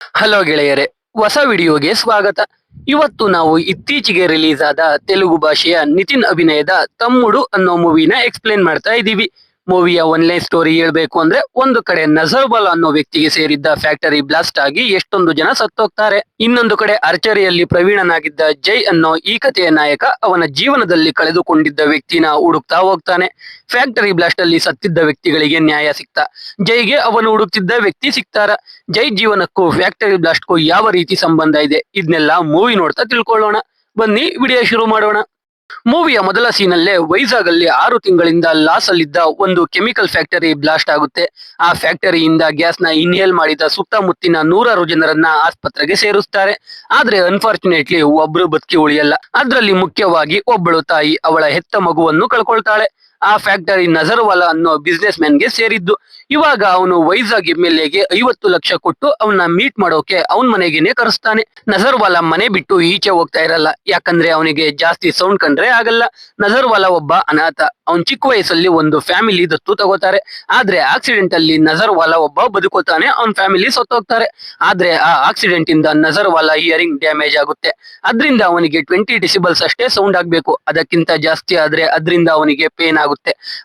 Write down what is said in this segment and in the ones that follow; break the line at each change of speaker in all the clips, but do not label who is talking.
Hello ಗೆಳೆಯರೆ, ಹೊಸ ವಿಡಿಯೋಗೆ ಸ್ವಾಗತ. ಇವತ್ತು ನಾವು ಇತ್ತೀಚೆಗೆ ರಿಲೀಸ್ ಆದ ತೆಲುಗು ಭಾಷೆಯ ನಿತಿನ್ ಅಭಿನಯದ ತಮ್ಮುಡು ಅನ್ನೋ ಮೂವಿನ ಎಕ್ಸ್ಪ್ಲೇನ್ ಮಾಡ್ತಾ ಇದ್ದೀವಿ. ಮೂವಿಯ ಒನ್ಲೈನ್ ಸ್ಟೋರಿ ಹೇಳ್ಬೇಕು ಅಂದ್ರೆ ಒಂದು ಕಡೆ ನಜರ್ಬಲ್ ಅನ್ನೋ ವ್ಯಕ್ತಿಗೆ ಸೇರಿದ್ದ ಫ್ಯಾಕ್ಟರಿ ಬ್ಲಾಸ್ಟ್ ಆಗಿ ಎಷ್ಟೊಂದು ಜನ ಸತ್ತೋಗ್ತಾರೆ. ಇನ್ನೊಂದು ಕಡೆ ಅರ್ಚರಿಯಲ್ಲಿ ಪ್ರವೀಣನಾಗಿದ್ದ ಜೈ ಅನ್ನೋ ಈ ಕಥೆಯ ನಾಯಕ ಅವನ ಜೀವನದಲ್ಲಿ ಕಳೆದುಕೊಂಡಿದ್ದ ವ್ಯಕ್ತಿನ ಹುಡುಕ್ತಾ ಹೋಗ್ತಾನೆ. ಫ್ಯಾಕ್ಟರಿ ಬ್ಲಾಸ್ಟ್ ಅಲ್ಲಿ ಸತ್ತಿದ್ದ ವ್ಯಕ್ತಿಗಳಿಗೆ ನ್ಯಾಯ ಸಿಕ್ತ. ಜೈಗೆ ಅವನು ಹುಡುಕ್ತಿದ್ದ ವ್ಯಕ್ತಿ ಸಿಕ್ತಾರ. ಜೈ ಜೀವನಕ್ಕೂ ಫ್ಯಾಕ್ಟರಿ ಬ್ಲಾಸ್ಟ್ಗೂ ಯಾವ ರೀತಿ ಸಂಬಂಧ ಇದೆ? ಇದನ್ನೆಲ್ಲ ಮೂವಿ ನೋಡ್ತಾ ತಿಳ್ಕೊಳ್ಳೋಣ. ಬನ್ನಿ, ವಿಡಿಯೋ ಶುರು ಮಾಡೋಣ. ಮೂವಿಯ ಮೊದಲ ಸೀನಲ್ಲೇ ವೈಜಾಗ್ ಅಲ್ಲಿ ಆರು ತಿಂಗಳಿಂದ ಲಾಸ್ ಅಲ್ಲಿದ್ದ ಒಂದು ಕೆಮಿಕಲ್ ಫ್ಯಾಕ್ಟರಿ ಬ್ಲಾಸ್ಟ್ ಆಗುತ್ತೆ. ಆ ಫ್ಯಾಕ್ಟರಿಯಿಂದ ಗ್ಯಾಸ್ನ ಇನ್ಹೇಲ್ ಮಾಡಿದ ಸುತ್ತಮುತ್ತಿನ ನೂರಾರು ಜನರನ್ನ ಆಸ್ಪತ್ರೆಗೆ ಸೇರಿಸ್ತಾರೆ. ಆದ್ರೆ ಅನ್ಫಾರ್ಚುನೇಟ್ಲಿ ಒಬ್ರು ಬದುಕಿ ಉಳಿಯಲ್ಲ. ಅದ್ರಲ್ಲಿ ಮುಖ್ಯವಾಗಿ ಒಬ್ಬಳು ತಾಯಿ ಅವಳ ಹೆತ್ತ ಮಗುವನ್ನು ಕಳ್ಕೊಳ್ತಾಳೆ. ಆ ಫ್ಯಾಕ್ಟರಿ ನಜರ್ವಾಲಾ ಅನ್ನೋ ಬಿಸ್ನೆಸ್ಗೆ ಸೇರಿದ್ದು. ಇವಾಗ ಅವನು ವೈಜಾಗ್ ಎಂ ಎಲ್ ಎಗೆ ಐವತ್ತು ಲಕ್ಷ ಕೊಟ್ಟು ಅವನ್ನ ಮೀಟ್ ಮಾಡೋಕೆ ಅವನ್ ಮನೆಗೇನೆ ಕರೆಸ್ತಾನೆ. ನಜರ್ವಾಲಾ ಮನೆ ಬಿಟ್ಟು ಈಚೆ ಹೋಗ್ತಾ ಇರಲ್ಲ. ಯಾಕಂದ್ರೆ ಅವನಿಗೆ ಜಾಸ್ತಿ ಸೌಂಡ್ ಕಂಡ್ರೆ ಆಗಲ್ಲ. ನಜರ್ವಾಲಾ ಒಬ್ಬ ಅನಾಥ. ಅವನ್ ಚಿಕ್ಕ ವಯಸ್ಸಲ್ಲಿ ಒಂದು ಫ್ಯಾಮಿಲಿ ದತ್ತು ತಗೋತಾರೆ. ಆದ್ರೆ ಆಕ್ಸಿಡೆಂಟ್ ಅಲ್ಲಿ ನಜರ್ವಾಲಾ ಒಬ್ಬ ಬದುಕೋತಾನೆ. ಅವನ್ ಫ್ಯಾಮಿಲಿ ಸತ್ತೋಗ್ತಾರೆ. ಆದ್ರೆ ಆ ಆಕ್ಸಿಡೆಂಟ್ ಇಂದ ನಜರ್ವಾಲಾ ಇಯರಿಂಗ್ ಡ್ಯಾಮೇಜ್ ಆಗುತ್ತೆ. ಅದ್ರಿಂದ ಅವನಿಗೆ ಟ್ವೆಂಟಿ ಡಿಸಿಬಲ್ಸ್ ಅಷ್ಟೇ ಸೌಂಡ್ ಆಗ್ಬೇಕು. ಅದಕ್ಕಿಂತ ಜಾಸ್ತಿ ಆದ್ರೆ ಅದ್ರಿಂದ ಅವನಿಗೆ ಪೇನ್ ಆಗುತ್ತೆ.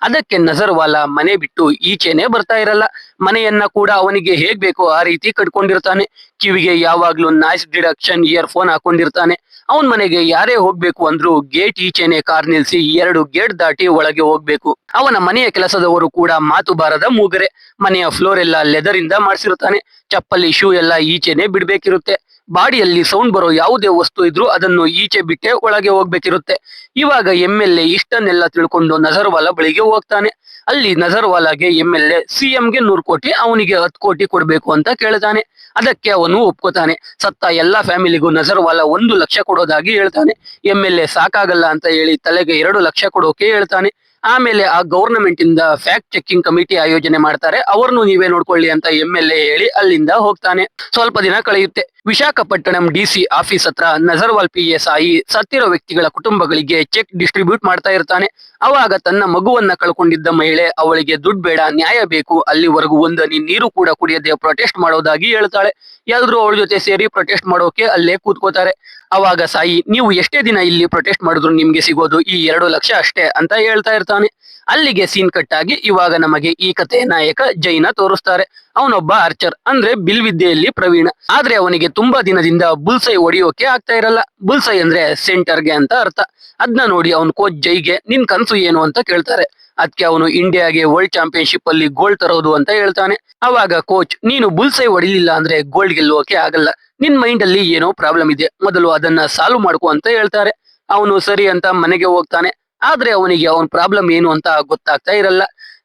ಅದಕ್ಕೆ ನಜರ್ವಾಲಾ ಮನೆ ಬಿಟ್ಟು ಈಚೆನೆ ಬರ್ತಾ ಇರಲ್ಲ. ಮನೆಯನ್ನ ಕೂಡ ಅವನಿಗೆ ಹೇಗ್ ಬೇಕೋ ಆ ರೀತಿ ಕಟ್ಕೊಂಡಿರ್ತಾನೆ. ಕಿವಿಗೆ ಯಾವಾಗ್ಲೂ ನಾಯ್ಸ್ ಡಿಡಕ್ಷನ್ ಇಯರ್ ಫೋನ್ ಹಾಕೊಂಡಿರ್ತಾನೆ. ಅವನ್ ಮನೆಗೆ ಯಾರೇ ಹೋಗ್ಬೇಕು ಅಂದ್ರೂ ಗೇಟ್ ಈಚೆನೆ ಕಾರ್ ನಿಲ್ಸಿ ಎರಡು ಗೇಟ್ ದಾಟಿ ಒಳಗೆ ಹೋಗ್ಬೇಕು. ಅವನ ಮನೆಯ ಕೆಲಸದವರು ಕೂಡ ಮಾತು ಬಾರದ ಮೂಗರೆ. ಮನೆಯ ಫ್ಲೋರ್ ಎಲ್ಲ ಲೆದರ್ ಇಂದ ಮಾಡಿಸಿರುತ್ತಾನೆ ಚಪ್ಪಲಿ ಶೂ ಎಲ್ಲ ಈಚೆನೆ ಬಿಡ್ಬೇಕಿರುತ್ತೆ. ಬಾಡಿಯಲ್ಲಿ ಸೌಂಡ್ ಬರೋ ಯಾವುದೇ ವಸ್ತು ಇದ್ರೂ ಅದನ್ನು ಈಚೆ ಬಿಟ್ಟೆ ಒಳಗೆ ಹೋಗ್ಬೇಕಿರುತ್ತೆ. ಇವಾಗ ಎಂ ಎಲ್ ಇಷ್ಟನ್ನೆಲ್ಲ ತಿಳ್ಕೊಂಡು ನಜರ್ವಾಲಾ ಬಳಿಗೆ ಹೋಗ್ತಾನೆ. ಅಲ್ಲಿ ನಜರ್ವಾಲಾಗೆ ಎಂ ಎಲ್ ಎ ಸಿಎಂಗೆ ನೂರು ಕೋಟಿ, ಅವನಿಗೆ ಹತ್ತು ಕೋಟಿ ಕೊಡ್ಬೇಕು ಅಂತ ಕೇಳ್ತಾನೆ. ಅದಕ್ಕೆ ಅವನು ಒಪ್ಕೋತಾನೆ. ಸತ್ತ ಎಲ್ಲಾ ಫ್ಯಾಮಿಲಿಗೂ ನಜರ್ವಾಲಾ ಒಂದು ಲಕ್ಷ ಕೊಡೋದಾಗಿ ಹೇಳ್ತಾನೆ. ಎಂ ಎಲ್ ಎ ಸಾಕಾಗಲ್ಲ ಅಂತ ಹೇಳಿ ತಲೆಗೆ ಎರಡು ಲಕ್ಷ ಕೊಡೋಕೆ ಹೇಳ್ತಾನೆ. ಆಮೇಲೆ ಆ ಗವರ್ನಮೆಂಟ್ ಇಂದ ಫ್ಯಾಕ್ಟ್ ಚೆಕಿಂಗ್ ಕಮಿಟಿ ಆಯೋಜನೆ ಮಾಡ್ತಾರೆ. ಅವ್ರನ್ನು ನೀವೇ ನೋಡ್ಕೊಳ್ಳಿ ಅಂತ ಎಂ ಎಲ್ ಎ ಹೇಳಿ ಅಲ್ಲಿಂದ ಹೋಗ್ತಾನೆ. ಸ್ವಲ್ಪ ದಿನ ಕಳೆಯುತ್ತೆ. ವಿಶಾಖಪಟ್ಟಣಂ ಡಿಸಿ ಆಫೀಸ್ ಹತ್ರ ನಜರ್ವಾಲ್ ಪಿ ಎ ಸಾಯಿ ಸತ್ತಿರೋ ವ್ಯಕ್ತಿಗಳ ಕುಟುಂಬಗಳಿಗೆ ಚೆಕ್ ಡಿಸ್ಟ್ರಿಬ್ಯೂಟ್ ಮಾಡ್ತಾ ಇರ್ತಾನೆ. ಅವಾಗ ತನ್ನ ಮಗುವನ್ನ ಕಳ್ಕೊಂಡಿದ್ದ ಮಹಿಳೆ, ಅವಳಿಗೆ ದುಡ್ಡು ಬೇಡ, ನ್ಯಾಯ ಬೇಕು, ಅಲ್ಲಿವರೆಗೂ ಒಂದನಿ ನೀರು ಕೂಡ ಕುಡಿಯದೆ ಪ್ರೊಟೆಸ್ಟ್ ಮಾಡೋದಾಗಿ ಹೇಳ್ತಾಳೆ. ಎಲ್ಲರೂ ಅವಳ ಜೊತೆ ಸೇರಿ ಪ್ರೊಟೆಸ್ಟ್ ಮಾಡೋಕೆ ಅಲ್ಲೇ ಕೂತ್ಕೋತಾರೆ. ಅವಾಗ ಸಾಯಿ, ನೀವು ಎಷ್ಟೇ ದಿನ ಇಲ್ಲಿ ಪ್ರೊಟೆಸ್ಟ್ ಮಾಡಿದ್ರು ನಿಮ್ಗೆ ಸಿಗೋದು ಈ ಎರಡು ಲಕ್ಷ ಅಷ್ಟೇ ಅಂತ ಹೇಳ್ತಾ ಇರ್ತಾನೆ. ಅಲ್ಲಿಗೆ ಸೀನ್ ಕಟ್ ಆಗಿ ಇವಾಗ ನಮಗೆ ಈ ಕಥೆಯ ನಾಯಕ ಜೈನ ತೋರಿಸ್ತಾರೆ. ಅವನೊಬ್ಬ ಆರ್ಚರ್ ಅಂದ್ರೆ ಬಿಲ್ವಿದ್ಯೆಯಲ್ಲಿ ಪ್ರವೀಣ. ಆದ್ರೆ ಅವನಿಗೆ ತುಂಬಾ ದಿನದಿಂದ ಬುಲ್ಸೈ ಹೊಡಿಯೋಕೆ ಆಗ್ತಾ ಇರಲ್ಲ. ಬುಲ್ಸೈ ಅಂದ್ರೆ ಸೆಂಟರ್ಗೆ ಅಂತ ಅರ್ಥ. ಅದನ್ನ ನೋಡಿ ಅವನ್ ಕೋಚ್ ಜೈಗೆ, ನಿನ್ ಕನ್ಸು ಏನು? ಅಂತ ಕೇಳ್ತಾರೆ. ಅದಕ್ಕೆ ಅವನು ಇಂಡಿಯಾಗೆ ವರ್ಲ್ಡ್ ಚಾಂಪಿಯನ್ಶಿಪ್ ಅಲ್ಲಿ ಗೋಲ್ಡ್ ತರೋದು ಅಂತ ಹೇಳ್ತಾನೆ. ಅವಾಗ ಕೋಚ್ ನೀನು ಬುಲ್ಸೈ ಹೊಡಿಲಿಲ್ಲ ಅಂದ್ರೆ ಗೋಲ್ಡ್ ಗೆಲ್ಲೋಕೆ ಆಗಲ್ಲ. ನಿನ್ ಮೈಂಡ್ ಅಲ್ಲಿ ಏನೋ ಪ್ರಾಬ್ಲಮ್ ಇದೆ. ಮೊದಲು ಅದನ್ನ ಸಾಲ್ವ್ ಮಾಡ್ಕೊ ಅಂತ ಹೇಳ್ತಾರೆ. ಅವನು ಸರಿ ಅಂತ ಮನೆಗೆ ಹೋಗ್ತಾನೆ. ಆದ್ರೆ ಅವನಿಗೆ ಅವನ ಪ್ರಾಬ್ಲಮ್ ಏನು ಅಂತ ಗೊತ್ತಾಗ್ತಾ ಇರಲ್ಲ.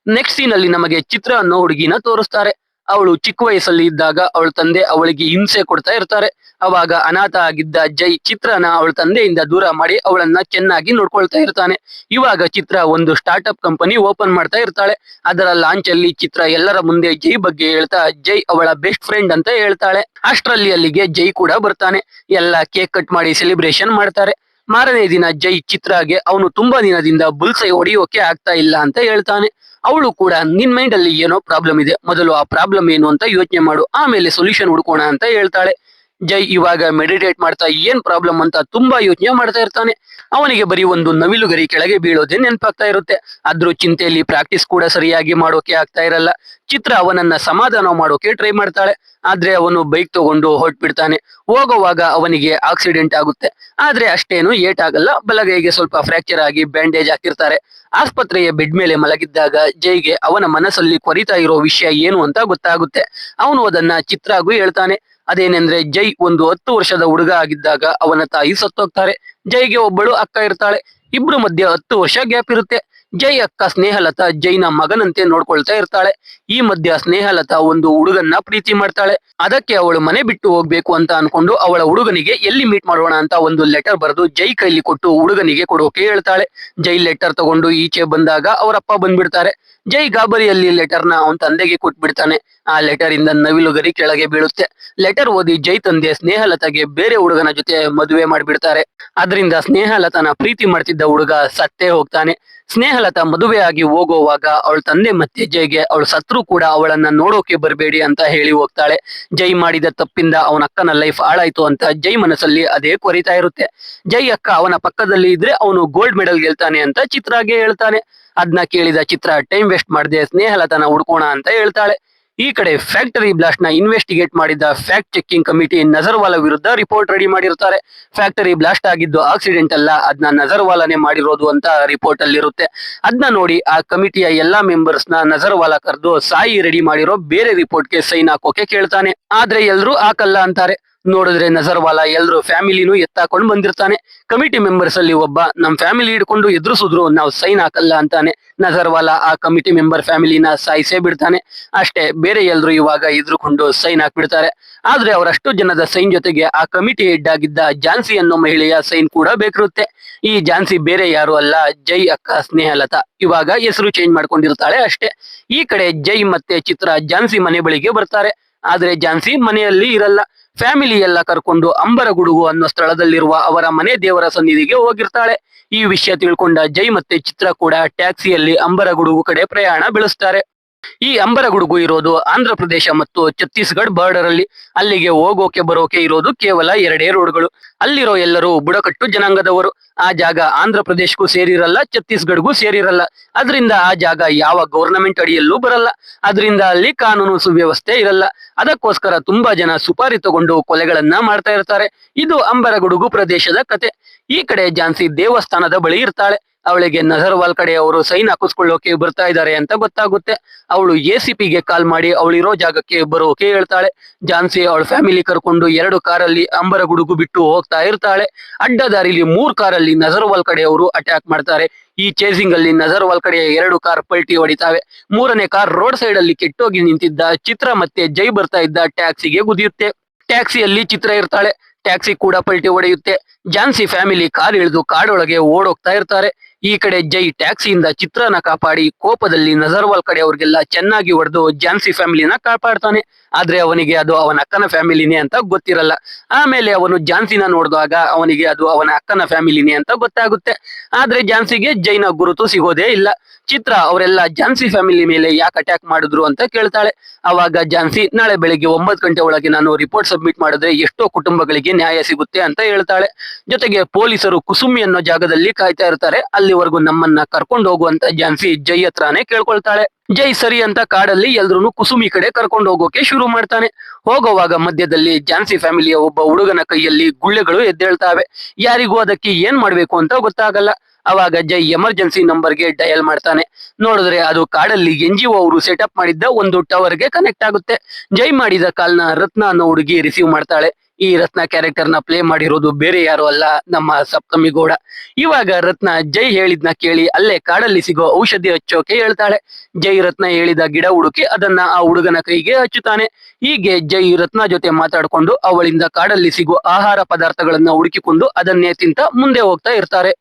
ನೆಕ್ಸ್ಟ್ ಸೀನ್ ಅಲ್ಲಿ ನಮಗೆ ಚಿತ್ರ ಅನ್ನೋ ಹುಡುಗಿನ ತೋರಿಸ್ತಾರೆ. ಅವಳು ಚಿಕ್ಕ ವಯಸ್ಸಲ್ಲಿ ಇದ್ದಾಗ ಅವಳ ತಂದೆ ಅವಳಿಗೆ ಹಿಂಸೆ ಕೊಡ್ತಾ ಇರ್ತಾರೆ. ಅವಾಗ ಅನಾಥ ಆಗಿದ್ದ ಜೈ ಚಿತ್ರನ ಅವಳ ತಂದೆಯಿಂದ ದೂರ ಮಾಡಿ ಅವಳನ್ನ ಚೆನ್ನಾಗಿ ನೋಡ್ಕೊಳ್ತಾ ಇರ್ತಾನೆ. ಇವಾಗ ಚಿತ್ರ ಒಂದು ಸ್ಟಾರ್ಟ್ಅಪ್ ಕಂಪನಿ ಓಪನ್ ಮಾಡ್ತಾ ಇರ್ತಾಳೆ. ಅದರ ಲಾಂಚ್ ಅಲ್ಲಿ ಚಿತ್ರ ಎಲ್ಲರ ಮುಂದೆ ಜೈ ಬಗ್ಗೆ ಹೇಳ್ತಾ ಜೈ ಅವಳ ಬೆಸ್ಟ್ ಫ್ರೆಂಡ್ ಅಂತ ಹೇಳ್ತಾಳೆ. ಅಷ್ಟರಲ್ಲಿ ಅಲ್ಲಿಗೆ ಜೈ ಕೂಡ ಬರ್ತಾನೆ. ಎಲ್ಲ ಕೇಕ್ ಕಟ್ ಮಾಡಿ ಸೆಲೆಬ್ರೇಷನ್ ಮಾಡ್ತಾರೆ. ಮಾರನೇ ದಿನ ಜೈ ಚಿತ್ರಾಗೆ ಅವನು ತುಂಬಾ ದಿನದಿಂದ ಬುಲ್ಸೈ ಹೊಡೆಯೋಕೆ ಆಗ್ತಾ ಇಲ್ಲ ಅಂತ ಹೇಳ್ತಾನೆ. ಅವಳು ಕೂಡ ನಿನ್ ಮೈಂಡ್ ಅಲ್ಲಿ ಏನೋ ಪ್ರಾಬ್ಲಮ್ ಇದೆ. ಮೊದಲು ಆ ಪ್ರಾಬ್ಲಮ್ ಏನು ಅಂತ ಯೋಚನೆ ಮಾಡು. ಆಮೇಲೆ ಸೊಲ್ಯೂಷನ್ ಹುಡ್ಕೋಣ ಅಂತ ಹೇಳ್ತಾಳೆ. ಜೈ ಇವಾಗ ಮೆಡಿಟೇಟ್ ಮಾಡ್ತಾ ಏನ್ ಪ್ರಾಬ್ಲಮ್ ಅಂತ ತುಂಬಾ ಯೋಚನೆ ಮಾಡ್ತಾ ಇರ್ತಾನೆ. ಅವನಿಗೆ ಬರೀ ಒಂದು ನವಿಲುಗರಿ ಕೆಳಗೆ ಬೀಳೋದೇ ನೆನಪಾಗ್ತಾ ಇರುತ್ತೆ. ಅದ್ರ ಚಿಂತೆಯಲ್ಲಿ ಪ್ರಾಕ್ಟೀಸ್ ಕೂಡ ಸರಿಯಾಗಿ ಮಾಡೋಕೆ ಆಗ್ತಾ ಇರಲ್ಲ. ಚಿತ್ರ ಅವನನ್ನ ಸಮಾಧಾನ ಮಾಡೋಕೆ ಟ್ರೈ ಮಾಡ್ತಾಳೆ. ಆದ್ರೆ ಅವನು ಬೈಕ್ ತಗೊಂಡು ಹೊರಟ್ಬಿಡ್ತಾನೆ. ಹೋಗುವಾಗ ಅವನಿಗೆ ಆಕ್ಸಿಡೆಂಟ್ ಆಗುತ್ತೆ. ಆದ್ರೆ ಅಷ್ಟೇನು ಆಗಲ್ಲ ಬಲಗೈಗೆ ಸ್ವಲ್ಪ ಫ್ರಾಕ್ಚರ್ ಆಗಿ ಬ್ಯಾಂಡೇಜ್ ಹಾಕಿರ್ತಾರೆ. ಆಸ್ಪತ್ರೆಯ ಬೆಡ್ ಮೇಲೆ ಮಲಗಿದ್ದಾಗ ಜೈಗೆ ಅವನ ಮನಸ್ಸಲ್ಲಿ ಕೊರಿತಾ ಇರೋ ವಿಷಯ ಏನು ಅಂತ ಗೊತ್ತಾಗುತ್ತೆ. ಅವನು ಅದನ್ನ ಚಿತ್ರಾಗೂ ಹೇಳ್ತಾನೆ. ಅದೇನೆಂದ್ರೆ ಜೈ ಒಂದು ಹತ್ತು ವರ್ಷದ ಹುಡುಗ ಆಗಿದ್ದಾಗ ಅವನ ತಾಯಿ ಸತ್ತೋಗ್ತಾರೆ. ಜೈಗೆ ಒಬ್ಬಳು ಅಕ್ಕ ಇರ್ತಾಳೆ. ಇಬ್ರು ಮಧ್ಯೆ ಹತ್ತು ವರ್ಷ ಗ್ಯಾಪ್ ಇರುತ್ತೆ. ಜೈ ಅಕ್ಕ ಸ್ನೇಹಲತಾ ಜೈನ ಮಗನಂತೆ ನೋಡ್ಕೊಳ್ತಾ ಇರ್ತಾಳೆ. ಈ ಮಧ್ಯ ಸ್ನೇಹಲತಾ ಒಂದು ಹುಡುಗನ್ನ ಪ್ರೀತಿ ಮಾಡ್ತಾಳೆ. ಅದಕ್ಕೆ ಅವಳು ಮನೆ ಬಿಟ್ಟು ಹೋಗ್ಬೇಕು ಅಂತ ಅನ್ಕೊಂಡು ಅವಳ ಹುಡುಗನಿಗೆ ಎಲ್ಲಿ ಮೀಟ್ ಮಾಡೋಣ ಅಂತ ಒಂದು ಲೆಟರ್ ಬರೆದು ಜೈ ಕೈಲಿ ಕೊಟ್ಟು ಹುಡುಗನಿಗೆ ಕೊಡೋಕೆ ಹೇಳ್ತಾಳೆ. ಜೈ ಲೆಟರ್ ತಗೊಂಡು ಈಚೆ ಬಂದಾಗ ಅವರಪ್ಪ ಬಂದ್ಬಿಡ್ತಾರೆ. ಜೈ ಗಾಬರಿಯಲ್ಲಿ ಲೆಟರ್ನ ಅವನ ತಂದೆಗೆ ಕೊಟ್ಬಿಡ್ತಾನೆ. ಆ ಲೆಟರ್ ಇಂದ ನವಿಲುಗರಿ ಕೆಳಗೆ ಬೀಳುತ್ತೆ. ಲೆಟರ್ ಓದಿ ಜೈ ತಂದೆ ಸ್ನೇಹಲತಾಗೆ ಬೇರೆ ಹುಡುಗನ ಜೊತೆ ಮದುವೆ ಮಾಡ್ಬಿಡ್ತಾರೆ. ಅದರಿಂದ ಸ್ನೇಹಲತನ ಪ್ರೀತಿ ಮಾಡ್ತಿದ್ದ ಹುಡುಗ ಸತ್ತೇ ಹೋಗ್ತಾನೆ. ಸ್ನೇಹಲತಾ ಮದುವೆಯಾಗಿ ಹೋಗುವಾಗ ಅವಳ ತಂದೆ ಮತ್ತೆ ಜೈಗೆ ಅವಳ ಸತ್ರು ಕೂಡ ಅವಳನ್ನ ನೋಡೋಕೆ ಬರಬೇಡಿ ಅಂತ ಹೇಳಿ ಹೋಗ್ತಾಳೆ. ಜೈ ಮಾಡಿದ ತಪ್ಪಿಂದ ಅವನ ಅಕ್ಕನ ಲೈಫ್ ಹಾಳಾಯ್ತು ಅಂತ ಜೈ ಮನಸ್ಸಲ್ಲಿ ಅದೇ ಕೊರಿತಾ ಇರುತ್ತೆ. ಜೈ ಅಕ್ಕ ಅವನ ಪಕ್ಕದಲ್ಲಿ ಇದ್ರೆ ಅವನು ಗೋಲ್ಡ್ ಮೆಡಲ್ ಗೆಲ್ತಾನೆ ಅಂತ ಚಿತ್ರಾಗೆ ಹೇಳ್ತಾನೆ. ಅದನ್ನ ಕೇಳಿದ ಚಿತ್ರ ಟೈಮ್ ವೇಸ್ಟ್ ಮಾಡದೆ ಸ್ನೇಹಲತನ ಹುಡ್ಕೋಣ ಅಂತ ಹೇಳ್ತಾಳೆ. ಈ ಕಡೆ ಫ್ಯಾಕ್ಟರಿ ಬ್ಲಾಸ್ಟ್ನ ಇನ್ವೆಸ್ಟಿಗೇಟ್ ಮಾಡಿದ್ದ ಫ್ಯಾಕ್ಟ್ ಚೆಕಿಂಗ್ ಕಮಿಟಿ ನಜರ್ವಾಲ ವಿರುದ್ಧ ರಿಪೋರ್ಟ್ ರೆಡಿ ಮಾಡಿರ್ತಾರೆ. ಫ್ಯಾಕ್ಟರಿ ಬ್ಲಾಸ್ಟ್ ಆಗಿದ್ದು ಆಕ್ಸಿಡೆಂಟ್ ಅಲ್ಲ ಅದನ್ನ ನಜರ್ವಾಲಾನೇ ಮಾಡಿರೋದು ಅಂತ ರಿಪೋರ್ಟ್ ಅಲ್ಲಿ ಇರುತ್ತೆ ಅದನ್ನ ನೋಡಿ ಆ ಕಮಿಟಿಯ ಎಲ್ಲಾ ಮೆಂಬರ್ಸ್ನ ನಜರ್ವಾಲ ಕರೆದು, ಸಾಯಿ ರೆಡಿ ಮಾಡಿರೋ, ಬೇರೆ ರಿಪೋರ್ಟ್ಗೆ ಸೈನ್ ಹಾಕೋಕೆ ಕೇಳ್ತಾನೆ. ಆದ್ರೆ ಎಲ್ರು ಹಾಕಲ್ಲ ಅಂತಾರೆ. ನೋಡಿದ್ರೆ ನಜರ್ವಾಲ ಎಲ್ರು ಫ್ಯಾಮಿಲಿನೂ ಎತ್ತಾಕೊಂಡು ಬಂದಿರ್ತಾನೆ. ಕಮಿಟಿ ಮೆಂಬರ್ಸ್ ಅಲ್ಲಿ ಒಬ್ಬ ನಮ್ ಫ್ಯಾಮಿಲಿ ಹಿಡ್ಕೊಂಡು ಎದುರಿಸಿದ್ರು, ನಾವು ಸೈನ್ ಹಾಕಲ್ಲ ಅಂತಾನೆ ನಜರ್ವಾಲ ಆ ಕಮಿಟಿ ಮೆಂಬರ್ ಫ್ಯಾಮಿಲಿನ ಸಾಯಿಸೇ ಬಿಡ್ತಾನೆ. ಅಷ್ಟೇ ಬೇರೆ ಎಲ್ರು ಇವಾಗ ಎದುರುಕೊಂಡು ಸೈನ್ ಹಾಕ್ಬಿಡ್ತಾರೆ. ಆದ್ರೆ ಅವರಷ್ಟು ಜನದ ಸೈನ್ ಜೊತೆಗೆ ಆ ಕಮಿಟಿ ಹೆಡ್ ಆಗಿದ್ದ ಜಾನ್ಸಿ ಅನ್ನೋ ಮಹಿಳೆಯ ಸೈನ್ ಕೂಡ ಬೇಕಿರುತ್ತೆ. ಈ ಜಾನ್ಸಿ ಬೇರೆ ಯಾರು ಅಲ್ಲ, ಜೈ ಅಕ್ಕ ಸ್ನೇಹಲತಾ. ಇವಾಗ ಹೆಸರು ಚೇಂಜ್ ಮಾಡ್ಕೊಂಡಿರ್ತಾಳೆ ಅಷ್ಟೇ. ಈ ಕಡೆ ಜೈ ಮತ್ತೆ ಚಿತ್ರ ಜಾನ್ಸಿ ಮನೆ ಬಳಿಗೆ ಬರ್ತಾರೆ. ಆದ್ರೆ ಜಾನ್ಸಿ ಮನೆಯಲ್ಲಿ ಇರಲ್ಲ. ಫ್ಯಾಮಿಲಿ ಎಲ್ಲ ಕರ್ಕೊಂಡು ಅಂಬರಗುಡುಗು ಅನ್ನೋ ಸ್ಥಳದಲ್ಲಿರುವ ಅವರ ಮನೆ ದೇವರ ಸನ್ನಿಧಿಗೆ ಹೋಗಿರ್ತಾಳೆ. ಈ ವಿಷಯ ತಿಳ್ಕೊಂಡ ಜೈ ಮತ್ತೆ ಚಿತ್ರ ಕೂಡ ಟ್ಯಾಕ್ಸಿಯಲ್ಲಿ ಅಂಬರಗುಡುಗು ಕಡೆ ಪ್ರಯಾಣ ಬೆಳೆಸ್ತಾರೆ. ಈ ಅಂಬರಗುಡುಗು ಇರೋದು ಆಂಧ್ರ ಪ್ರದೇಶ ಮತ್ತು ಛತ್ತೀಸ್ಗಢ ಬಾರ್ಡರ್ ಅಲ್ಲಿ. ಅಲ್ಲಿಗೆ ಹೋಗೋಕೆ ಬರೋಕೆ ಇರೋದು ಕೇವಲ ಎರಡೇ ರೋಡ್ಗಳು ಅಲ್ಲಿರೋ ಎಲ್ಲರೂ ಬುಡಕಟ್ಟು ಜನಾಂಗದವರು. ಆ ಜಾಗ ಆಂಧ್ರ ಪ್ರದೇಶಕ್ಕೂ ಸೇರಿರಲ್ಲ ಛತ್ತೀಸ್ಗಢಗೂ ಸೇರಿರಲ್ಲ. ಅದರಿಂದ ಆ ಜಾಗ ಯಾವ ಗೌರ್ನಮೆಂಟ್ ಅಡಿಯಲ್ಲೂ ಬರಲ್ಲ. ಅದರಿಂದ ಅಲ್ಲಿ ಕಾನೂನು ಸುವ್ಯವಸ್ಥೆ ಇರಲ್ಲ. ಅದಕ್ಕೋಸ್ಕರ ತುಂಬಾ ಜನ ಸುಪಾರಿ ತಗೊಂಡು ಕೊಲೆಗಳನ್ನ ಮಾಡ್ತಾ ಇರ್ತಾರೆ. ಇದು ಅಂಬರಗುಡುಗು ಪ್ರದೇಶದ ಕತೆ. ಈ ಕಡೆ ಜಾನ್ಸಿ ದೇವಸ್ಥಾನದ ಬಳಿ ಇರ್ತಾಳೆ. ಅವಳಿಗೆ ನಜರ್ವಾಲ್ ಕಡೆ ಅವರು ಸೈನ್ ಹಾಕಿಸ್ಕೊಳ್ಳೋಕೆ ಬರ್ತಾ ಇದ್ದಾರೆ ಅಂತ ಗೊತ್ತಾಗುತ್ತೆ. ಅವಳು ಎ ಸಿ ಪಿಗೆ ಕಾಲ್ ಮಾಡಿ ಅವಳಿರೋ ಜಾಗಕ್ಕೆ ಬರೋಕೆ ಹೇಳ್ತಾಳೆ. ಜಾನ್ಸಿ ಅವಳ ಫ್ಯಾಮಿಲಿ ಕರ್ಕೊಂಡು ಎರಡು ಕಾರಲ್ಲಿ ಅಂಬರಗುಡುಗು ಬಿಟ್ಟು ಹೋಗ್ತಾ ಇರ್ತಾಳೆ. ಅಡ್ಡ ದಾರಿಲಿ ಮೂರ್ ಕಾರಲ್ಲಿ ನಜರ್ವಾಲ್ ಕಡೆ ಅವರು ಅಟ್ಯಾಕ್ ಮಾಡ್ತಾರೆ. ಈ ಚೇಸಿಂಗ್ ಅಲ್ಲಿ ನಜರ್ವಾಲ್ ಕಡೆ ಎರಡು ಕಾರ್ ಪಲ್ಟಿ ಹೊಡಿತಾವೆ. ಮೂರನೇ ಕಾರ್ ರೋಡ್ ಸೈಡ್ ಅಲ್ಲಿ ಕೆಟ್ಟೋಗಿ ನಿಂತಿದ್ದ ಚಿತ್ರ ಮತ್ತೆ ಜೈ ಬರ್ತಾ ಇದ್ದ ಟ್ಯಾಕ್ಸಿಗೆ ಗುದಿಯುತ್ತೆ. ಟ್ಯಾಕ್ಸಿಯಲ್ಲಿ ಚಿತ್ರ ಇರ್ತಾಳೆ. ಟ್ಯಾಕ್ಸಿ ಕೂಡ ಪಲ್ಟಿ ಹೊಡೆಯುತ್ತೆ. ಜಾನ್ಸಿ ಫ್ಯಾಮಿಲಿ ಕಾರ್ ಇಳಿದು ಕಾಡೊಳಗೆ ಓಡೋಗ್ತಾ ಇರ್ತಾರೆ. ಈ ಕಡೆ ಜೈ ಟ್ಯಾಕ್ಸಿಯಿಂದ ಚಿತ್ರನ ಕಾಪಾಡಿ ಕೋಪದಲ್ಲಿ ನಜರ್ವಾಲ್ ಕಡೆ ಅವ್ರಿಗೆಲ್ಲ ಚೆನ್ನಾಗಿ ಹೊಡೆದು ಜಾನ್ಸಿ ಫ್ಯಾಮಿಲಿನ ಕಾಪಾಡ್ತಾನೆ. ಆದ್ರೆ ಅವನಿಗೆ ಅದು ಅವನ ಅಕ್ಕನ ಫ್ಯಾಮಿಲಿನೇ ಅಂತ ಗೊತ್ತಿರಲ್ಲ. ಆಮೇಲೆ ಅವನು ಜಾನ್ಸಿನ ನೋಡಿದಾಗ ಅವನಿಗೆ ಅದು ಅವನ ಅಕ್ಕನ ಫ್ಯಾಮಿಲಿನೇ ಅಂತ ಗೊತ್ತಾಗುತ್ತೆ. ಆದ್ರೆ ಜಾನ್ಸಿಗೆ ಜೈನ ಗುರುತು ಸಿಗೋದೇ ಇಲ್ಲ. ಚಿತ್ರ ಅವರೆಲ್ಲ ಜಾನ್ಸಿ ಫ್ಯಾಮಿಲಿ ಮೇಲೆ ಯಾಕೆ ಅಟ್ಯಾಕ್ ಮಾಡಿದ್ರು ಅಂತ ಕೇಳ್ತಾಳೆ. ಅವಾಗ ಜಾನ್ಸಿ, ನಾಳೆ ಬೆಳಿಗ್ಗೆ ಒಂಬತ್ತು ಗಂಟೆ ಒಳಗೆ ನಾನು ರಿಪೋರ್ಟ್ ಸಬ್ಮಿಟ್ ಮಾಡಿದ್ರೆ ಎಷ್ಟೋ ಕುಟುಂಬಗಳಿಗೆ ನ್ಯಾಯ ಸಿಗುತ್ತೆ ಅಂತ ಹೇಳ್ತಾಳೆ. ಜೊತೆಗೆ ಪೊಲೀಸರು ಕುಸುಮಿ ಅನ್ನೋ ಜಾಗದಲ್ಲಿ ಕಾಯ್ತಾ ಇರ್ತಾರೆ. ಅಲ್ಲಿವರೆಗೂ ನಮ್ಮನ್ನ ಕರ್ಕೊಂಡು ಹೋಗುವಂತ ಜಾನ್ಸಿ ಜೈ ಹತ್ರಾನೇ ಕೇಳ್ಕೊಳ್ತಾಳೆ. ಜೈ ಸರಿ ಅಂತ ಕಾಡಲ್ಲಿ ಎಲ್ರು ಕುಸುಮಿ ಕಡೆ ಕರ್ಕೊಂಡು ಹೋಗೋಕೆ ಶುರು ಮಾಡ್ತಾನೆ. ಹೋಗುವಾಗ ಮಧ್ಯದಲ್ಲಿ ಜಾನ್ಸಿ ಫ್ಯಾಮಿಲಿಯ ಒಬ್ಬ ಹುಡುಗನ ಕೈಯಲ್ಲಿ ಗುಳ್ಳೆಗಳು ಎದ್ದೇಳ್ತಾವೆ. ಯಾರಿಗೂ ಅದಕ್ಕೆ ಏನ್ ಮಾಡ್ಬೇಕು ಅಂತ ಗೊತ್ತಾಗಲ್ಲ. ಅವಾಗ ಜೈ ಎಮರ್ಜೆನ್ಸಿ ನಂಬರ್ಗೆ ಡಯಲ್ ಮಾಡ್ತಾನೆ. ನೋಡಿದ್ರೆ ಅದು ಕಾಡಲ್ಲಿ ಎನ್ ಜಿ ಅವರು ಸೆಟಪ್ ಮಾಡಿದ್ದ ಒಂದು ಟವರ್ಗೆ ಕನೆಕ್ಟ್ ಆಗುತ್ತೆ. ಜೈ ಮಾಡಿದ ಕಾಲ್ನ ರತ್ನ ಅನ್ನೋ ಹುಡುಗಿ ರಿಸೀವ್ ಮಾಡ್ತಾಳೆ. ಈ ರತ್ನ ಕ್ಯಾರೆಕ್ಟರ್ನ ಪ್ಲೇ ಮಾಡಿರೋದು ಬೇರೆ ಯಾರು ಅಲ್ಲ, ನಮ್ಮ ಸಪ್ತಮಿ ಗೌಡ. ಇವಾಗ ರತ್ನ ಜೈ ಹೇಳಿದ್ನ ಕೇಳಿ ಅಲ್ಲೇ ಕಾಡಲ್ಲಿ ಸಿಗೋ ಔಷಧಿ ಹಚ್ಚೋಕೆ ಹೇಳ್ತಾಳೆ. ಜೈ ರತ್ನ ಹೇಳಿದ ಗಿಡ ಹುಡುಕಿ ಅದನ್ನ ಆ ಹುಡುಗನ ಕೈಗೆ ಹಚ್ಚುತ್ತಾನೆ. ಹೀಗೆ ಜೈ ರತ್ನ ಜೊತೆ ಮಾತಾಡ್ಕೊಂಡು ಅವಳಿಂದ ಕಾಡಲ್ಲಿ ಸಿಗೋ ಆಹಾರ ಪದಾರ್ಥಗಳನ್ನ ಹುಡುಕಿಕೊಂಡು ಅದನ್ನೇ ತಿಂತ ಮುಂದೆ ಹೋಗ್ತಾ ಇರ್ತಾರೆ.